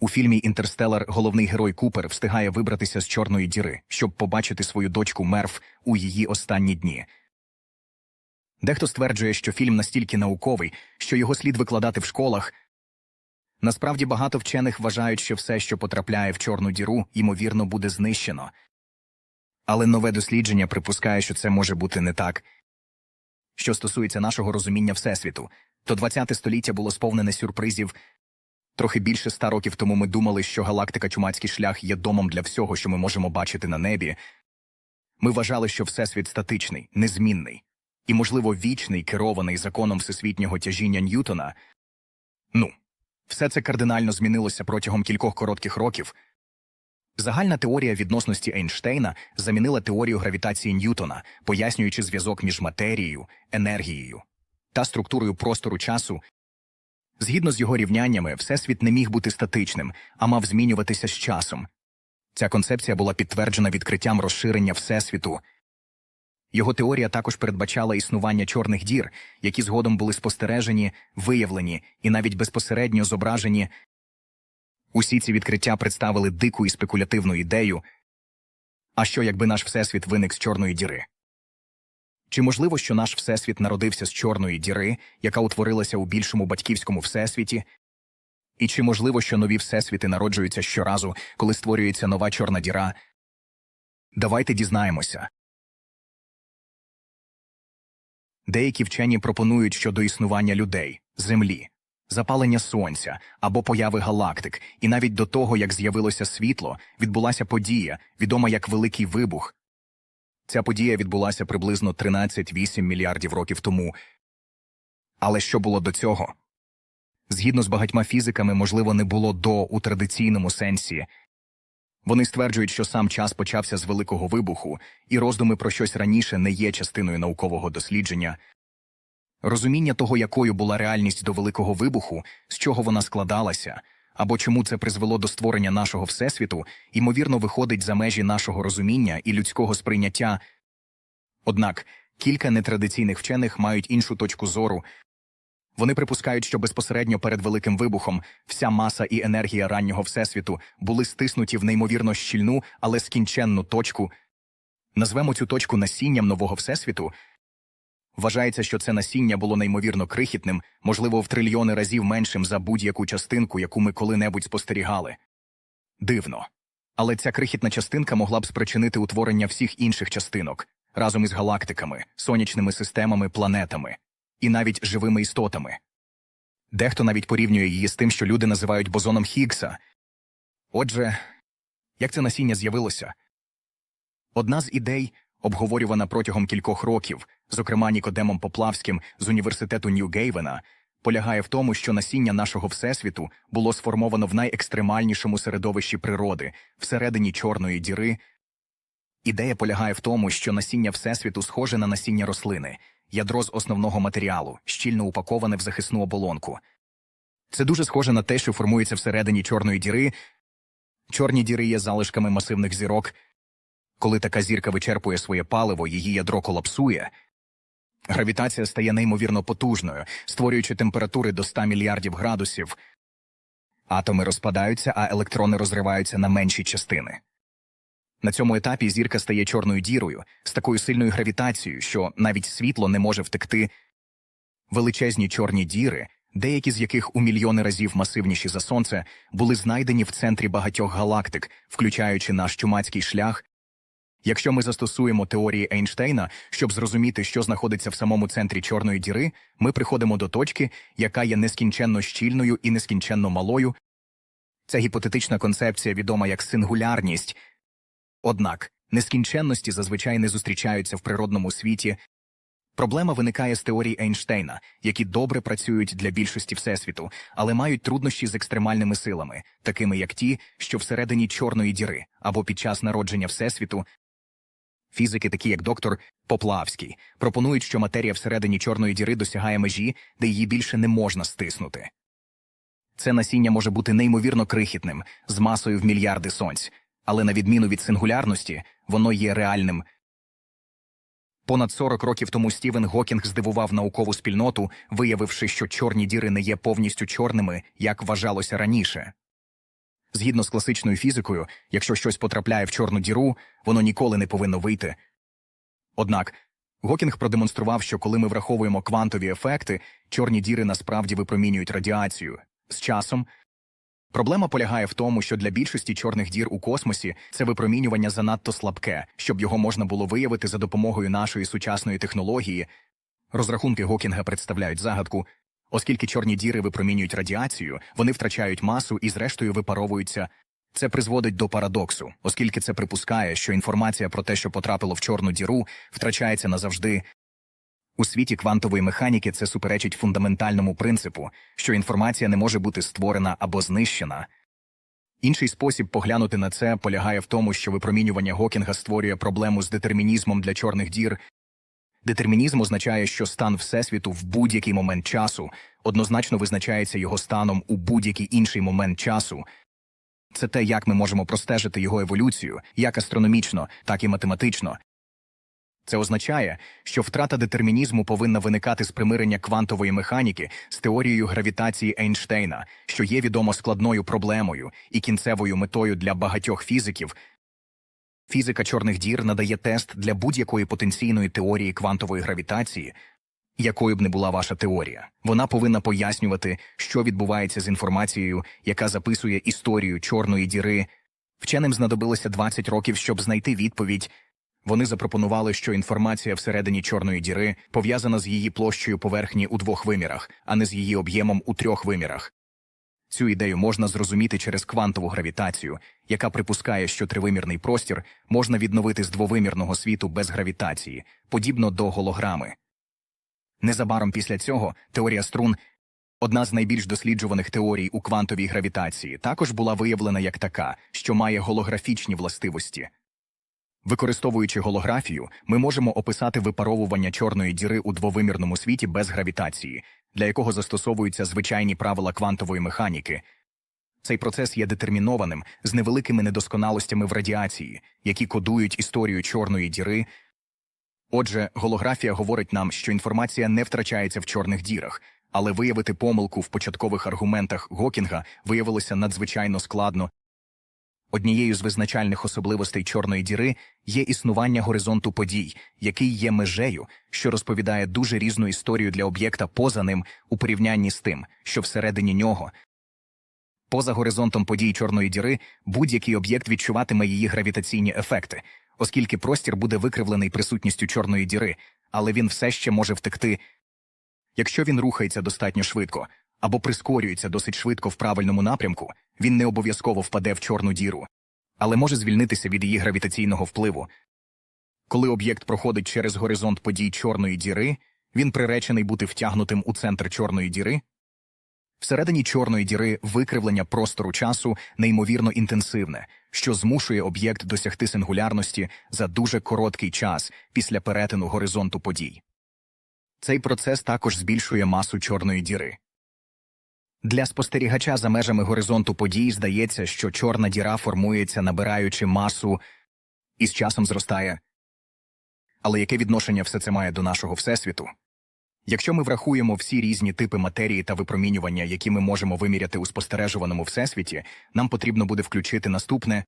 У фільмі Інтерстелар головний герой Купер встигає вибратися з чорної діри, щоб побачити свою дочку Мерф у її останні дні. Дехто стверджує, що фільм настільки науковий, що його слід викладати в школах. Насправді багато вчених вважають, що все, що потрапляє в чорну діру, ймовірно, буде знищено. Але нове дослідження припускає, що це може бути не так. Що стосується нашого розуміння Всесвіту, то ХХ століття було сповнене сюрпризів. Трохи більше ста років тому ми думали, що галактика Чумацький шлях є домом для всього, що ми можемо бачити на небі. Ми вважали, що Всесвіт статичний, незмінний і, можливо, вічний, керований законом всесвітнього тяжіння Ньютона. Ну, все це кардинально змінилося протягом кількох коротких років. Загальна теорія відносності Ейнштейна замінила теорію гравітації Ньютона, пояснюючи зв'язок між матерією, енергією та структурою простору часу. Згідно з його рівняннями, Всесвіт не міг бути статичним, а мав змінюватися з часом. Ця концепція була підтверджена відкриттям розширення Всесвіту. Його теорія також передбачала існування чорних дір, які згодом були спостережені, виявлені і навіть безпосередньо зображені. Усі ці відкриття представили дику і спекулятивну ідею. А що, якби наш всесвіт виник з чорної діри? Чи можливо, що наш всесвіт народився з чорної діри, яка утворилася у більшому батьківському всесвіті? І чи можливо, що нові всесвіти народжуються щоразу, коли створюється нова чорна діра? Давайте дізнаємося. Деякі вчені пропонують щодо існування людей, землі, запалення сонця або появи галактик, і навіть до того, як з'явилося світло, відбулася подія, відома як Великий Вибух. Ця подія відбулася приблизно 13-8 мільярдів років тому. Але що було до цього? Згідно з багатьма фізиками, можливо, не було до у традиційному сенсі. Вони стверджують, що сам час почався з великого вибуху, і роздуми про щось раніше не є частиною наукового дослідження. Розуміння того, якою була реальність до великого вибуху, з чого вона складалася, або чому це призвело до створення нашого всесвіту, ймовірно, виходить за межі нашого розуміння і людського сприйняття. Однак кілька нетрадиційних вчених мають іншу точку зору. Вони припускають, що безпосередньо перед великим вибухом вся маса і енергія раннього всесвіту були стиснуті в неймовірно щільну, але скінченну точку. Назвемо цю точку насінням нового всесвіту. Вважається, що це насіння було неймовірно крихітним, можливо, в трильйони разів меншим за будь-яку частинку, яку ми коли-небудь спостерігали. Дивно. Але ця крихітна частинка могла б спричинити утворення всіх інших частинок разом із галактиками, сонячними системами, планетами і навіть живими істотами. Дехто навіть порівнює її з тим, що люди називають бозоном Хіггса. Отже, як це насіння з'явилося? Одна з ідей, обговорювана протягом кількох років, зокрема Нікодемом Поплавським з університету Нью-Гейвена, полягає в тому, що насіння нашого всесвіту було сформовано в найекстремальнішому середовищі природи, всередині чорної діри. Ідея полягає в тому, що насіння всесвіту схоже на насіння рослини, ядро з основного матеріалу, щільно упаковане в захисну оболонку. Це дуже схоже на те, що формується всередині чорної діри. Чорні діри є залишками масивних зірок. Коли така зірка вичерпує своє паливо, її ядро колапсує. Гравітація стає неймовірно потужною, створюючи температури до 100 мільярдів градусів. Атоми розпадаються, а електрони розриваються на менші частини. На цьому етапі зірка стає чорною дірою з такою сильною гравітацією, що навіть світло не може втекти. Величезні чорні діри, деякі з яких у мільйони разів масивніші за сонце, були знайдені в центрі багатьох галактик, включаючи наш чумацький шлях. Якщо ми застосуємо теорії Ейнштейна, щоб зрозуміти, що знаходиться в самому центрі чорної діри, ми приходимо до точки, яка є нескінченно щільною і нескінченно малою. Ця гіпотетична концепція відома як сингулярність. Однак нескінченності зазвичай не зустрічаються в природному світі. Проблема виникає з теорій Ейнштейна, які добре працюють для більшості всесвіту, але мають труднощі з екстремальними силами, такими як ті, що всередині чорної діри або під час народження всесвіту. Фізики, такі як доктор Поплавський, пропонують, що матерія всередині чорної діри досягає межі, де її більше не можна стиснути. Це насіння може бути неймовірно крихітним, з масою в мільярди сонць, але на відміну від сингулярності, воно є реальним. Понад 40 років тому Стівен Гокінг здивував наукову спільноту, виявивши, що чорні діри не є повністю чорними, як вважалося раніше. Згідно з класичною фізикою, якщо щось потрапляє в чорну діру, воно ніколи не повинно вийти. Однак Гокінг продемонстрував, що коли ми враховуємо квантові ефекти, чорні діри насправді випромінюють радіацію. З часом проблема полягає в тому, що для більшості чорних дір у космосі це випромінювання занадто слабке, щоб його можна було виявити за допомогою нашої сучасної технології. Розрахунки Гокінга представляють загадку. Оскільки чорні діри випромінюють радіацію, вони втрачають масу і зрештою випаровуються. Це призводить до парадоксу, оскільки це припускає, що інформація про те, що потрапило в чорну діру, втрачається назавжди. У світі квантової механіки це суперечить фундаментальному принципу, що інформація не може бути створена або знищена. Інший спосіб поглянути на це полягає в тому, що випромінювання Гокінга створює проблему з детермінізмом для чорних дір. Детермінізм означає, що стан Всесвіту в будь-який момент часу однозначно визначається його станом у будь-який інший момент часу. Це те, як ми можемо простежити його еволюцію, як астрономічно, так і математично. Це означає, що втрата детермінізму повинна виникати з примирення квантової механіки з теорією гравітації Ейнштейна, що є відомо складною проблемою і кінцевою метою для багатьох фізиків. Фізика чорних дір надає тест для будь-якої потенційної теорії квантової гравітації, якою б не була ваша теорія. Вона повинна пояснювати, що відбувається з інформацією, яка записує історію чорної діри. Вченим знадобилося 20 років, щоб знайти відповідь. Вони запропонували, що інформація всередині чорної діри пов'язана з її площею поверхні у двох вимірах, а не з її об'ємом у трьох вимірах. Цю ідею можна зрозуміти через квантову гравітацію, яка припускає, що тривимірний простір можна відновити з двовимірного світу без гравітації, подібно до голограми. Незабаром після цього теорія струн, одна з найбільш досліджуваних теорій у квантовій гравітації, також була виявлена як така, що має голографічні властивості. Використовуючи голографію, ми можемо описати випаровування чорної діри у двовимірному світі без гравітації, для якого застосовуються звичайні правила квантової механіки. Цей процес є детермінованим з невеликими недосконалостями в радіації, які кодують історію чорної діри. Отже, голографія говорить нам, що інформація не втрачається в чорних дірах, але виявити помилку в початкових аргументах Гокінга виявилося надзвичайно складно. Однією з визначальних особливостей чорної діри є існування горизонту подій, який є межею, що розповідає дуже різну історію для об'єкта поза ним у порівнянні з тим, що всередині нього. Поза горизонтом подій чорної діри будь-який об'єкт відчуватиме її гравітаційні ефекти, оскільки простір буде викривлений присутністю чорної діри, але він все ще може втекти. Якщо він рухається достатньо швидко або прискорюється досить швидко в правильному напрямку, він не обов'язково впаде в чорну діру, але може звільнитися від її гравітаційного впливу. Коли об'єкт проходить через горизонт подій чорної діри, він приречений бути втягнутим у центр чорної діри. Всередині чорної діри викривлення простору часу неймовірно інтенсивне, що змушує об'єкт досягти сингулярності за дуже короткий час після перетину горизонту подій. Цей процес також збільшує масу чорної діри. Для спостерігача за межами горизонту подій здається, що чорна діра формується, набираючи масу і з часом зростає. Але яке відношення все це має до нашого всесвіту? Якщо ми врахуємо всі різні типи матерії та випромінювання, які ми можемо виміряти у спостережуваному всесвіті, нам потрібно буде включити наступне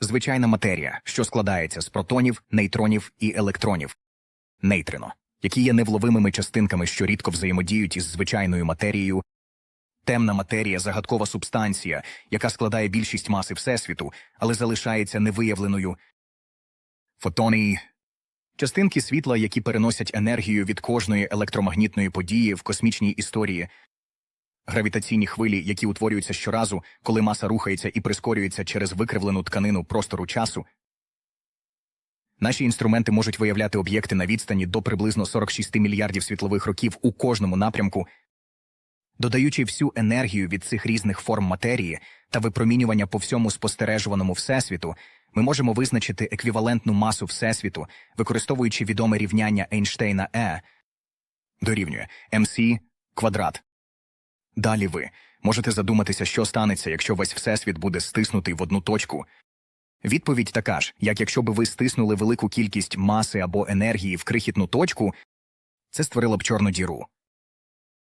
звичайна матерія, що складається з протонів, нейтронів і електронів, нейтрино, які є невловимими частинками, що рідко взаємодіють із звичайною матерією. Темна матерія загадкова субстанція, яка складає більшість маси Всесвіту, але залишається невиявленою. Фотони частинки світла, які переносять енергію від кожної електромагнітної події в космічній історії, гравітаційні хвилі, які утворюються щоразу, коли маса рухається і прискорюється через викривлену тканину простору часу. Наші інструменти можуть виявляти об'єкти на відстані до приблизно 46 мільярдів світлових років у кожному напрямку. Додаючи всю енергію від цих різних форм матерії та випромінювання по всьому спостережуваному всесвіту, ми можемо визначити еквівалентну масу всесвіту, використовуючи відоме рівняння Ейнштейна Е дорівнює МС квадрат. Далі ви можете задуматися, що станеться, якщо весь всесвіт буде стиснутий в одну точку. Відповідь така ж, як якщо би ви стиснули велику кількість маси або енергії в крихітну точку, це створило б чорну діру.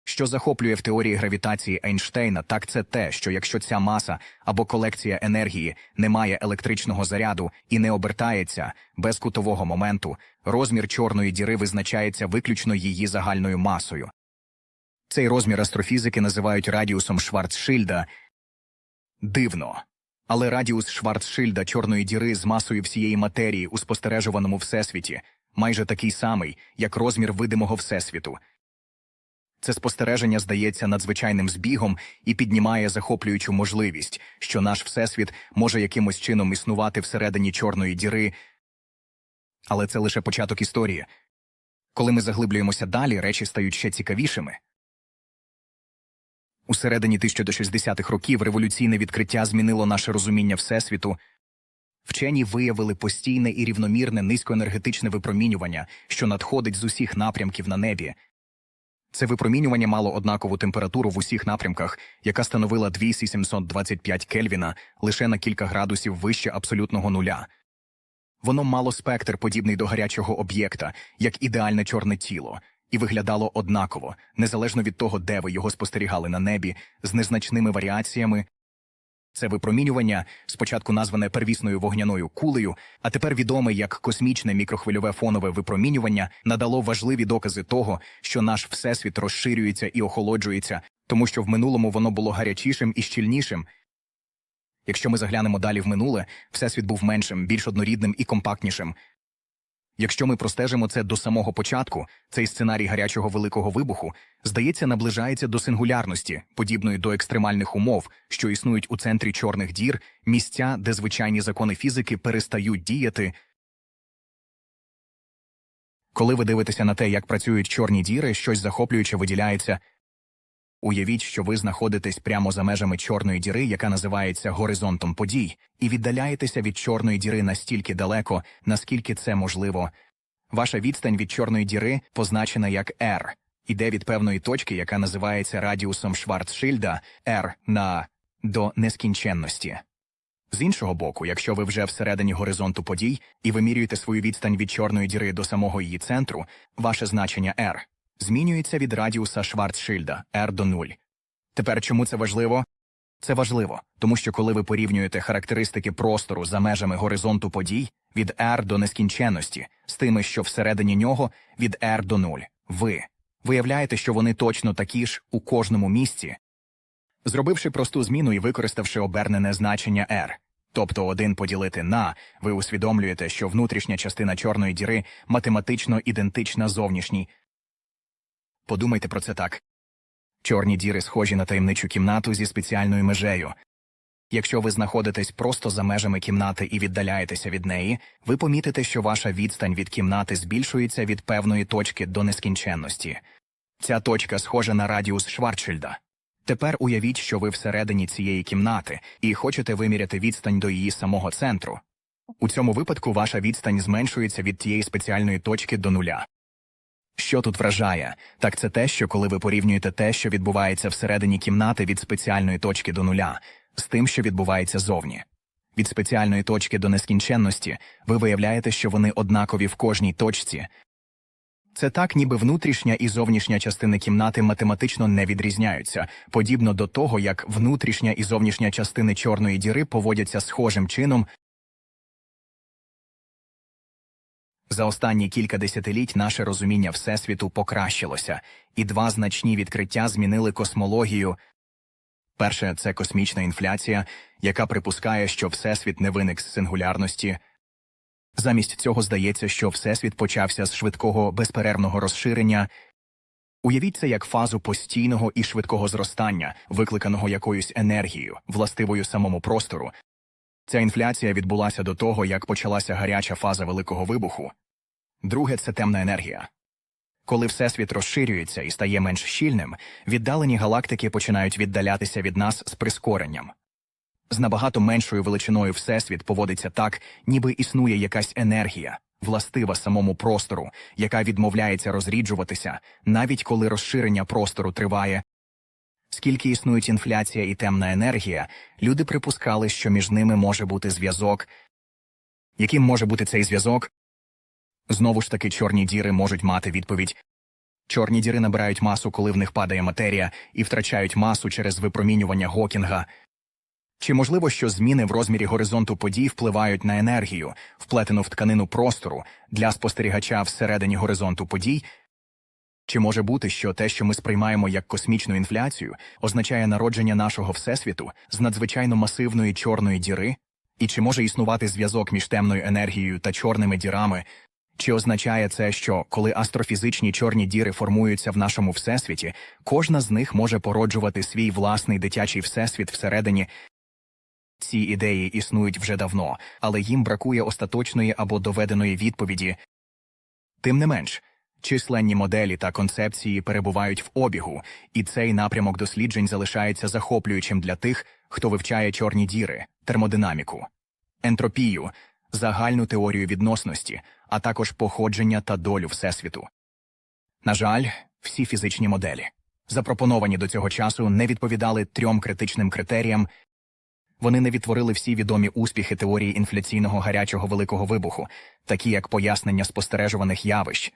Що захоплює в теорії гравітації Ейнштейна, так це те, що якщо ця маса або колекція енергії не має електричного заряду і не обертається без кутового моменту, розмір чорної діри визначається виключно її загальною масою. Цей розмір астрофізики називають радіусом Шварцшильда. Дивно. Але радіус Шварцшильда чорної діри з масою всієї матерії у спостережуваному всесвіті майже такий самий, як розмір видимого всесвіту. Це спостереження здається надзвичайним збігом і піднімає захоплюючу можливість, що наш всесвіт може якимось чином існувати всередині чорної діри. Але це лише початок історії. Коли ми заглиблюємося далі, речі стають ще цікавішими. У середині 1960-х років революційне відкриття змінило наше розуміння Всесвіту. Вчені виявили постійне і рівномірне низькоенергетичне випромінювання, що надходить з усіх напрямків на небі. Це випромінювання мало однакову температуру в усіх напрямках, яка становила 2725 Кельвіна лише на кілька градусів вище абсолютного нуля. Воно мало спектр, подібний до гарячого об'єкта, як ідеальне чорне тіло, і виглядало однаково, незалежно від того, де ви його спостерігали на небі, з незначними варіаціями. Це випромінювання, спочатку назване первісною вогняною кулею, а тепер відоме як космічне мікрохвильове фонове випромінювання, надало важливі докази того, що наш всесвіт розширюється і охолоджується, тому що в минулому воно було гарячішим і щільнішим. Якщо ми заглянемо далі в минуле, всесвіт був меншим, більш однорідним і компактнішим. Якщо ми простежимо це до самого початку, цей сценарій гарячого великого вибуху, здається, наближається до сингулярності, подібної до екстремальних умов, що існують у центрі чорних дір, місця, де звичайні закони фізики перестають діяти. Коли ви дивитеся на те, як працюють чорні діри, щось захоплююче виділяється. Уявіть, що ви знаходитесь прямо за межами чорної діри, яка називається горизонтом подій, і віддаляєтеся від чорної діри настільки далеко, наскільки це можливо. Ваша відстань від чорної діри позначена як R, іде від певної точки, яка називається радіусом Шварцшильда R на до нескінченності. З іншого боку, якщо ви вже всередині горизонту подій і вимірюєте свою відстань від чорної діри до самого її центру, ваше значення R змінюється від радіуса Шварцшильда R до 0. Тепер чому це важливо? Це важливо, тому що коли ви порівнюєте характеристики простору за межами горизонту подій від R до нескінченності з тими, що всередині нього від R до 0, ви виявляєте, що вони точно такі ж у кожному місці, зробивши просту зміну і використавши обернене значення R. Тобто один поділити на, ви усвідомлюєте, що внутрішня частина чорної діри математично ідентична зовнішній, Подумайте про це так. Чорні діри схожі на таємничу кімнату зі спеціальною межею. Якщо ви знаходитесь просто за межами кімнати і віддаляєтеся від неї, ви помітите, що ваша відстань від кімнати збільшується від певної точки до нескінченності. Ця точка схожа на радіус Шварцшильда. Тепер уявіть, що ви всередині цієї кімнати і хочете виміряти відстань до її самого центру. У цьому випадку ваша відстань зменшується від тієї спеціальної точки до нуля. Що тут вражає, так це те, що коли ви порівнюєте те, що відбувається всередині кімнати від спеціальної точки до нуля, з тим, що відбувається зовні. Від спеціальної точки до нескінченності ви виявляєте, що вони однакові в кожній точці. Це так, ніби внутрішня і зовнішня частини кімнати математично не відрізняються, подібно до того, як внутрішня і зовнішня частини чорної діри поводяться схожим чином За останні кілька десятиліть наше розуміння Всесвіту покращилося, і два значні відкриття змінили космологію. Перше це космічна інфляція, яка припускає, що Всесвіт не виник з сингулярності. Замість цього здається, що Всесвіт почався з швидкого безперервного розширення. Уявіть це як фазу постійного і швидкого зростання, викликаного якоюсь енергією, властивою самому простору, Ця інфляція відбулася до того, як почалася гаряча фаза великого вибуху. Друге це темна енергія. Коли всесвіт розширюється і стає менш щільним, віддалені галактики починають віддалятися від нас з прискоренням. З набагато меншою величиною Всесвіт поводиться так, ніби існує якась енергія, властива самому простору, яка відмовляється розріджуватися, навіть коли розширення простору триває Скільки існують інфляція і темна енергія, люди припускали, що між ними може бути зв'язок. Яким може бути цей зв'язок? Знову ж таки, чорні діри можуть мати відповідь Чорні діри набирають масу, коли в них падає матерія, і втрачають масу через випромінювання Гокінга. Чи можливо, що зміни в розмірі горизонту подій впливають на енергію, вплетену в тканину простору для спостерігача всередині горизонту подій? Чи може бути, що те, що ми сприймаємо як космічну інфляцію, означає народження нашого всесвіту з надзвичайно масивної чорної діри? І чи може існувати зв'язок між темною енергією та чорними дірами? Чи означає це, що коли астрофізичні чорні діри формуються в нашому всесвіті, кожна з них може породжувати свій власний дитячий всесвіт всередині? Ці ідеї існують вже давно, але їм бракує остаточної або доведеної відповіді. Тим не менш, численні моделі та концепції перебувають в обігу, і цей напрямок досліджень залишається захоплюючим для тих, хто вивчає чорні діри, термодинаміку, ентропію, загальну теорію відносності, а також походження та долю Всесвіту. На жаль, всі фізичні моделі, запропоновані до цього часу, не відповідали трьом критичним критеріям. Вони не відтворили всі відомі успіхи теорії інфляційного гарячого великого вибуху, такі як пояснення спостережуваних явищ.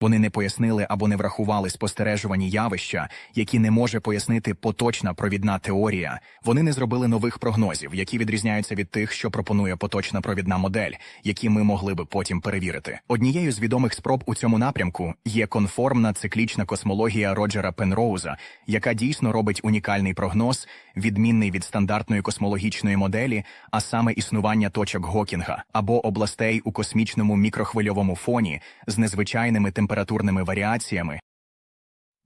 Вони не пояснили або не врахували спостережувані явища, які не може пояснити поточна провідна теорія. Вони не зробили нових прогнозів, які відрізняються від тих, що пропонує поточна провідна модель, які ми могли би потім перевірити. Однією з відомих спроб у цьому напрямку є конформна циклічна космологія Роджера Пенроуза, яка дійсно робить унікальний прогноз, відмінний від стандартної космологічної моделі, а саме існування точок Гокінга або областей у космічному мікрохвильовому фоні з незвичайними температурними варіаціями.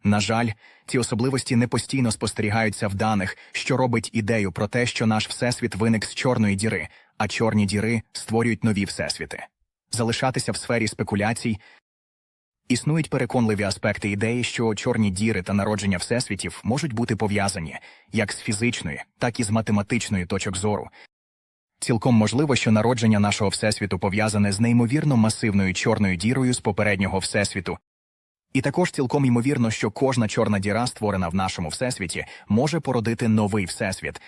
На жаль, ці особливості не постійно спостерігаються в даних, що робить ідею про те, що наш всесвіт виник з чорної діри, а чорні діри створюють нові всесвіти. Залишатися в сфері спекуляцій Існують переконливі аспекти ідеї, що чорні діри та народження всесвітів можуть бути пов'язані як з фізичної, так і з математичної точок зору. Цілком можливо, що народження нашого всесвіту пов'язане з неймовірно масивною чорною дірою з попереднього всесвіту. І також цілком ймовірно, що кожна чорна діра, створена в нашому всесвіті, може породити новий всесвіт.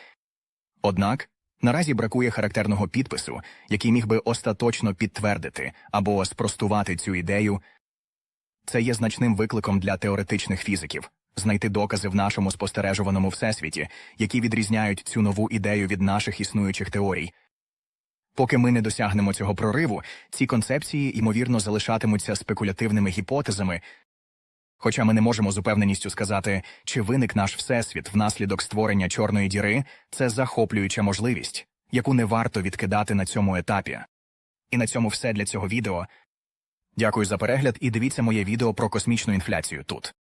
Однак наразі бракує характерного підпису, який міг би остаточно підтвердити або спростувати цю ідею. Це є значним викликом для теоретичних фізиків знайти докази в нашому спостережуваному всесвіті, які відрізняють цю нову ідею від наших існуючих теорій. Поки ми не досягнемо цього прориву, ці концепції, ймовірно, залишатимуться спекулятивними гіпотезами, хоча ми не можемо з упевненістю сказати, чи виник наш всесвіт внаслідок створення чорної діри, це захоплююча можливість, яку не варто відкидати на цьому етапі. І на цьому все для цього відео. Дякую за перегляд і дивіться моє відео про космічну інфляцію тут.